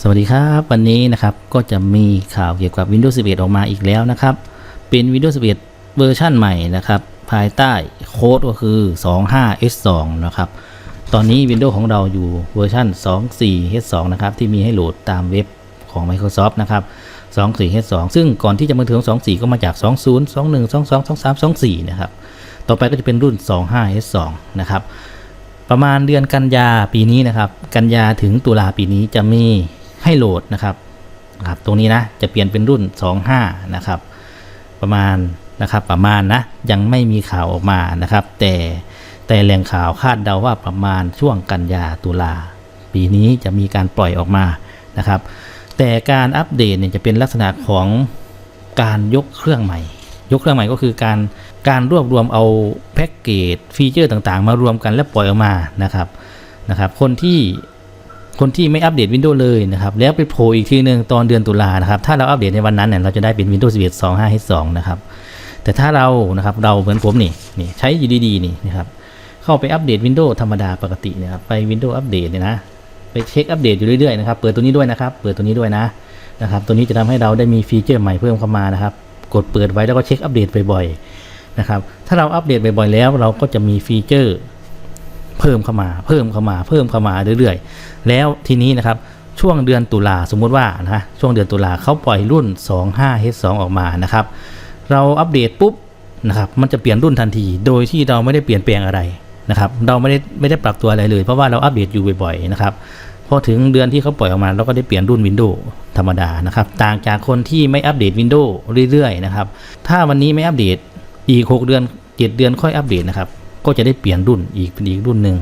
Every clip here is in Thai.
สวัสดีครับ วันนี้นะครับก็จะมีข่าวเกี่ยวกับ Windows 11 ออกมาอีกแล้วนะครับ เป็น Windows 11 เวอร์ชั่นใหม่นะครับ ภายใต้โค้ดก็คือ 25h2 นะครับ ตอนนี้ Windows ของเราอยู่เวอร์ชัน 24h2 นะครับ ที่มีให้โหลดตามเว็บของ Microsoft นะครับ 24h2 ซึ่งก่อนที่จะมาถึง 24 ก็มาจาก 20 21 22 23 24 นะครับ ต่อไปก็จะเป็นรุ่น 25h2 นะครับ ประมาณเดือนกันยาปีนี้นะครับ กันยาถึงตุลาปีนี้จะมี ให้โหลดนะครับครับ ตรงนี้นะจะเปลี่ยนเป็นรุ่น 25 นะครับ ประมาณนะครับประมาณนะยังไม่มีข่าวออกมานะครับ แต่แต่แหล่งข่าวคาดเดาว่าประมาณช่วงกันยาตุลาปีนี้จะมีการปล่อยออกมานะครับ แต่การอัปเดตเนี่ยจะเป็นลักษณะของการยกเครื่องใหม่ ยกเครื่องใหม่ก็คือการการรวบรวมเอาแพ็กเกจฟีเจอร์ต่างๆ มารวมกันและปล่อยออกมานะครับนะครับ คนที่ คนที่ไม่อัปเดต Windows เลยนะครับ แล้วไปโผล่อีกทีหนึ่งตอนเดือนตุลานะครับ ถ้าเราอัปเดตในวันนั้นเนี่ยเราจะได้เป็น Windows 11 25.2นะครับ แต่ถ้าเรานะครับเราเหมือนผมนี่นี่ใช้อยู่ดีๆนี่นะครับเข้าไปอัปเดต Windows ธรรมดาปกตินะครับไป Windows อัปเดตเนี่ยนะไปเช็คอัปเดตอยู่เรื่อยๆนะครับเปิดตัวนี้ด้วยนะครับ เปิดตัวนี้ด้วยนะนะครับ ตัวนี้จะทำให้เราได้มีฟีเจอร์ใหม่เพิ่มเข้ามานะครับ กดเปิดไว้แล้วก็เช็คอัปเดตบ่อยๆนะครับถ้าเราอัปเดตบ่อยๆแล้ว เราก็จะมีฟีเจอร์ เพิ่มเข้ามาเพิ่มเข้ามาเพิ่มเข้ามาเรื่อยๆ แล้วทีนี้นะครับช่วงเดือนตุลาสมมุติว่านะช่วงเดือนตุลาเขาปล่อยรุ่น 25H2 ออกมานะครับ เราอัปเดตปุ๊บนะครับมันจะเปลี่ยนรุ่นทันที โดยที่เราไม่ได้เปลี่ยนแปลงอะไรนะครับ เราไม่ได้ไม่ได้ปรับตัวอะไรเลย เพราะว่าเราอัปเดตอยู่บ่อยๆนะครับพอถึงเดือนที่เขาปล่อยออกมาเราก็ได้เปลี่ยนรุ่น Windows ธรรมดานะครับ ต่างจากคนที่ไม่อัปเดต Windows เรื่อยๆนะครับ ถ้าวันนี้ไม่อัปเดตอีก 6 เดือน7เดือนค่อยอัปเดตนะครับ ก็จะได้เปลี่ยนรุ่นอีกเป็นอีกรุ่นหนึ่ง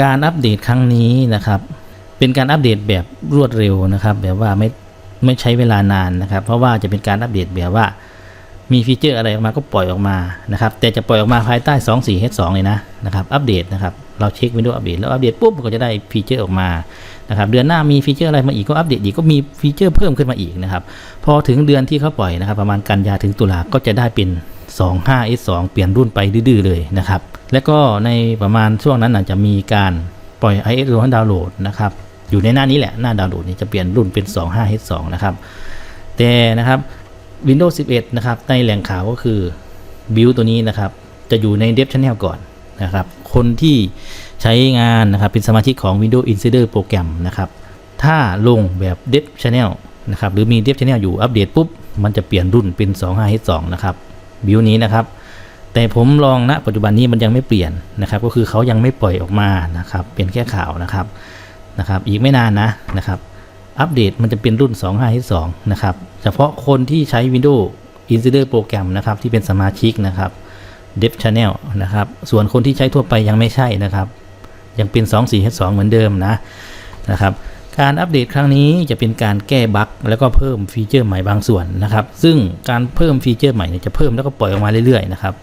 การอัปเดตครั้งนี้นะครับ เป็นการอัปเดตแบบรวดเร็วนะครับ แบบว่าไม่ไม่ใช้เวลานานนะครับ เพราะว่าจะเป็นการอัปเดตแบบว่ามีฟีเจอร์อะไรออกมาก็ปล่อยออกมานะครับ แต่จะปล่อยออกมาภายใต้ 24H2 เลยนะนะครับ อัปเดตนะครับ เราเช็ค Windows อัปเดตแล้วอัปเดตปุ๊บก็จะได้ฟีเจอร์ออกมานะครับ เดือนหน้ามีฟีเจอร์อะไรมาอีกก็อัปเดตอีกก็มีฟีเจอร์เพิ่มขึ้นมาอีกนะครับ พอถึงเดือนที่เขาปล่อยนะครับ ประมาณกันยาถึงตุลาก็จะได้เป็น 25S2 เปลี่ยนรุ่นไปดื้อเลยนะครับ แล้วก็ในประมาณช่วงนั้นอาจจะมีการปล่อย IS ให้ดาวน์โหลดนะครับ อยู่ในหน้านี้แหละหน้าดาวน์โหลดนี่จะเปลี่ยนรุ่นเป็น 25H2 นะครับ แต่นะครับ Windows 11 นะครับ ในแหล่งข่าวก็คือบิลตัวนี้นะครับ จะอยู่ใน Dev Channel ก่อนนะครับ คนที่ใช้งานนะครับเป็นสมาชิกของ Windows Insider โปรแกรมนะครับ ถ้าลงแบบ Dev Channel นะครับ หรือมี Dev Channel อยู่อัปเดตปุ๊บ มันจะเปลี่ยนรุ่นเป็น 25H2 นะครับ บิลนี้นะครับ แต่ผมลองณปัจจุบันนี้มันยังไม่เปลี่ยนนะครับ ก็คือเขายังไม่ปล่อยออกมานะครับ เป็นแค่ข่าวนะครับนะครับ อีกไม่นานนะนะครับ อัปเดตมันจะเป็นรุ่น 25H2 นะครับ เฉพาะคนที่ใช้ Windows Insider โปรแกรมนะครับที่เป็นสมาชิกนะครับ Dev Channel นะครับ ส่วนคนที่ใช้ทั่วไปยังไม่ใช่นะครับ ยังเป็น 24H2 เหมือนเดิมนะนะครับ การอัปเดตครั้งนี้จะเป็นการแก้บั๊กแล้วก็เพิ่มฟีเจอร์ใหม่บางส่วนนะครับ ซึ่งการเพิ่มฟีเจอร์ใหม่เนี่ยจะเพิ่มแล้วก็ปล่อยออกมาเรื่อยๆนะครับ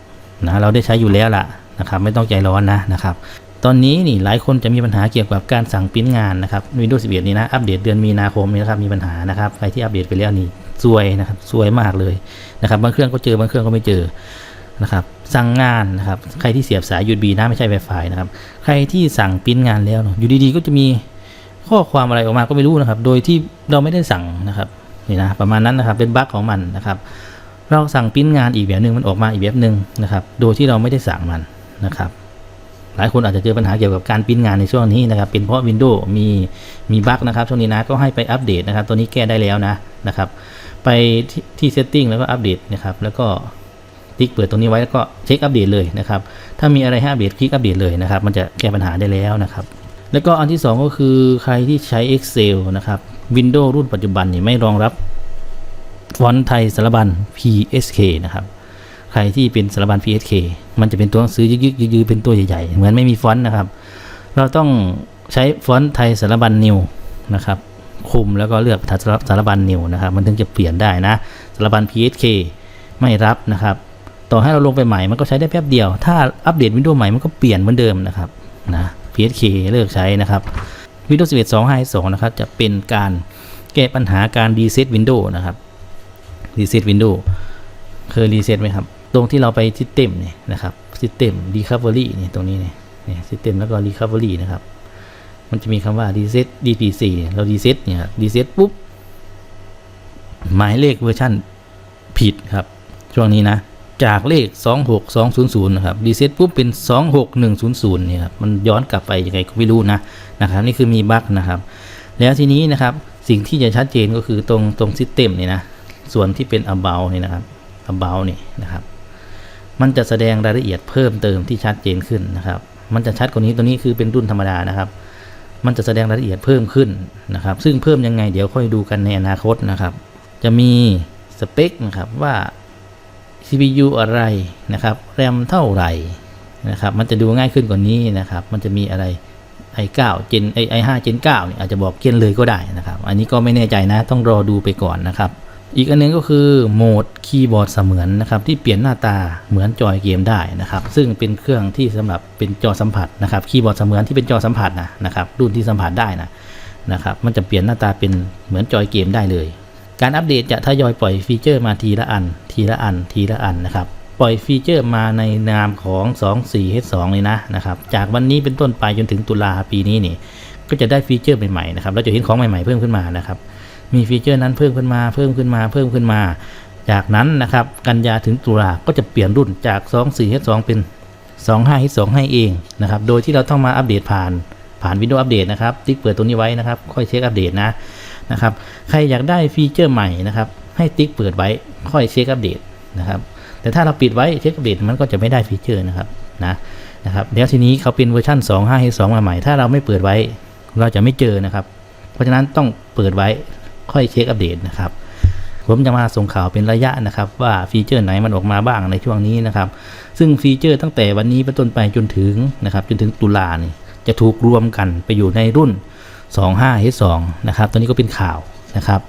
นะเราได้ใช้อยู่แล้วล่ะนะครับ ไม่ต้องใจร้อนนะนะครับตอนนี้นี่หลายคนจะมีปัญหาเกี่ยวกับการสั่งปริ้นงานนะครับ Windows 11 นี่นะ อัปเดตเดือนมีนาคมนี้นะครับมีปัญหานะครับใครที่อัปเดตไปแล้วนี่ซวยนะครับซวยมากเลยนะครับบางเครื่องก็เจอบางเครื่องก็ไม่เจอนะครับสั่งงานนะครับใครที่เสียบสาย USB นะไม่ใช่ Wi-Fi นะครับใครที่สั่งปริ้นงานแล้วเนอะอยู่ดีๆก็จะมี ข้อความอะไรออกมาก็ไม่รู้นะครับ โดยที่เราไม่ได้สั่งนะครับนี่นะประมาณนั้นนะครับเป็นบั๊กของมันนะครับ เราสั่งปริ้นงานอีกแบบหนึ่งมันออกมาอีกแบบหนึ่งนะครับ โดยที่เราไม่ได้สั่งมันนะครับ หลายคนอาจจะเจอปัญหาเกี่ยวกับการปริ้นงานในช่วงนี้นะครับ เป็นเพราะ Windows มีมีบั๊กนะครับช่วงนี้นะก็ให้ไปอัปเดตนะครับ ตัวนี้แก้ได้แล้วนะนะครับ ไปที่ที่ setting แล้วก็อัปเดตนะครับแล้วก็ติ๊กเปิดตรงนี้ไว้แล้วก็เช็คอัปเดตเลยนะครับ ถ้ามีอะไรให้อัปเดตคลิกอัปเดตเลยนะครับ มันจะแก้ปัญหาได้แล้วนะครับ แล้วก็อันที่ 2 ก็คือใครที่ใช้ Excel นะครับ Windows รุ่นปัจจุบันนี่ไม่รองรับฟอนต์ไทยสารบัญ PSK นะครับใครที่เป็นสารบัญ PSK มันจะเป็นตัวหนังสือยึกๆยืดๆเป็นตัวใหญ่ๆ เหมือนไม่มีฟอนต์นะครับ เราต้องใช้ฟอนต์ไทยสารบัญนิวนะครับคุมแล้วก็เลือกสารบัญนิวนะครับ มันถึงจะเปลี่ยนได้นะสารบัญ PSK ไม่รับนะครับ ต่อให้เราลงไปใหม่มันก็ใช้ได้แป๊บเดียว ถ้าอัปเดต Windows ใหม่มันก็เปลี่ยนเหมือนเดิมนะครับนะ PSK เลิกใช้นะครับ Windows 11 252นะครับจะเป็นการแก้ปัญหาการรีเซ็ต Windows นะครับรีเซ็ต Windows เคยรีเซ็ตไหมครับ ตรงที่เราไปซิสเต็มเนี่ยนะครับซิสเต็มรีคัฟเวอรี่เนี่ยตรงนี้เนี่ยเนี่ยซิสเต็มแล้วก็รีคัฟเวอรี่นะครับ มันจะมีคำว่า reset dp4 เนี่ยเรา reset เนี่ยรับ reset ปุ๊บหมายเลขเวอร์ชันผิดครับ ช่วงนี้นะ จากเลข 26200นะครับ reset ปุ๊บเป็น 26100เนี่ยครับมันย้อนกลับไปยังไงก็ไม่รู้นะนะครับนี่คือมีบั๊กนะครับ แล้วทีนี้นะครับสิ่งที่จะชัดเจนก็คือตรงตรง system นี่นะส่วนที่เป็น about นี่นะครับ about นี่นะครับมันจะแสดงรายละเอียดเพิ่มเติมที่ชัดเจนขึ้นนะครับ มันจะชัดกว่านี้ตัวนี้คือเป็นรุ่นธรรมดานะครับ มันจะแสดงรายละเอียดเพิ่มขึ้นนะครับ ซึ่งเพิ่มยังไงเดี๋ยวค่อยดูกันในอนาคตนะครับ จะมีสเปคนะครับว่า CPU อะไรนะครับแรมเท่าไหร่นะครับมันจะดูง่ายขึ้นกว่านี้นะครับมันจะมีอะไร i9 Gen ไอ i5 Gen 9เนี่ยอาจจะบอกเกนเลยก็ได้นะครับ อันนี้ก็ไม่แน่ใจนะต้องรอดูไปก่อนนะครับ อีกอันหนึงก็คือโหมดคีย์บอร์ดเสมือนนะครับที่เปลี่ยนหน้าตาเหมือนจอยเกมได้นะครับ ซึ่งเป็นเครื่องที่สำหรับเป็นจอสัมผัสนะครับคีย์บอร์ดเสมือนที่เป็นจอสัมผัสนะนะครับรุ่นที่สัมผัสได้นะนะครับมันจะเปลี่ยนหน้าตาเป็นเหมือนจอยเกมได้เลย การอัปเดตจะทยอยปล่อยฟีเจอร์มาทีละอัน ทีละอัน ทีละอันนะครับ ปล่อยฟีเจอร์มาในนามของ 24H2 เลยนะนะครับ จากวันนี้เป็นต้นไปจนถึงตุลาปีนี้นี่ ก็จะได้ฟีเจอร์ใหม่ๆนะครับ เราจะเห็นของใหม่ๆเพิ่มขึ้นมานะครับ มีฟีเจอร์นั้นเพิ่มขึ้นมา เพิ่มขึ้นมา เพิ่มขึ้นมา จากนั้นนะครับ กันยาถึงตุลาก็จะเปลี่ยนรุ่นจาก 24H2 เป็น 25H2 ให้เองนะครับ โดยที่เราต้องมาอัปเดตผ่านผ่าน Windows อัปเดตนะครับติ๊กเปิดตัวนี้ไว้นะครับ ค่อยเช็คอัปเดตนะ นะครับใครอยากได้ฟีเจอร์ใหม่นะครับให้ติ๊กเปิดไว้ค่อยเช็คอัปเดตนะครับแต่ถ้าเราปิดไว้เช็คอัปเดตมันก็จะไม่ได้ฟีเจอร์นะครับนะนะครับเดี๋ยวทีนี้เขาเป็นเวอร์ชัน2.5.2มาใหม่ถ้าเราไม่เปิดไว้เราจะไม่เจอนะครับ เพราะฉะนั้นต้องเปิดไว้ค่อยเช็คอัปเดตนะครับผมจะมาส่งข่าวเป็นระยะนะครับ ว่าฟีเจอร์ไหนมันออกมาบ้างในช่วงนี้นะครับ ซึ่งฟีเจอร์ตั้งแต่วันนี้เป็นต้นไปจนถึงนะครับ จนถึงตุลาเนี่ยจะถูกรวมกันไปอยู่ในรุ่น 25H2 นะครับ ตัวนี้ก็เป็นข่าวนะครับ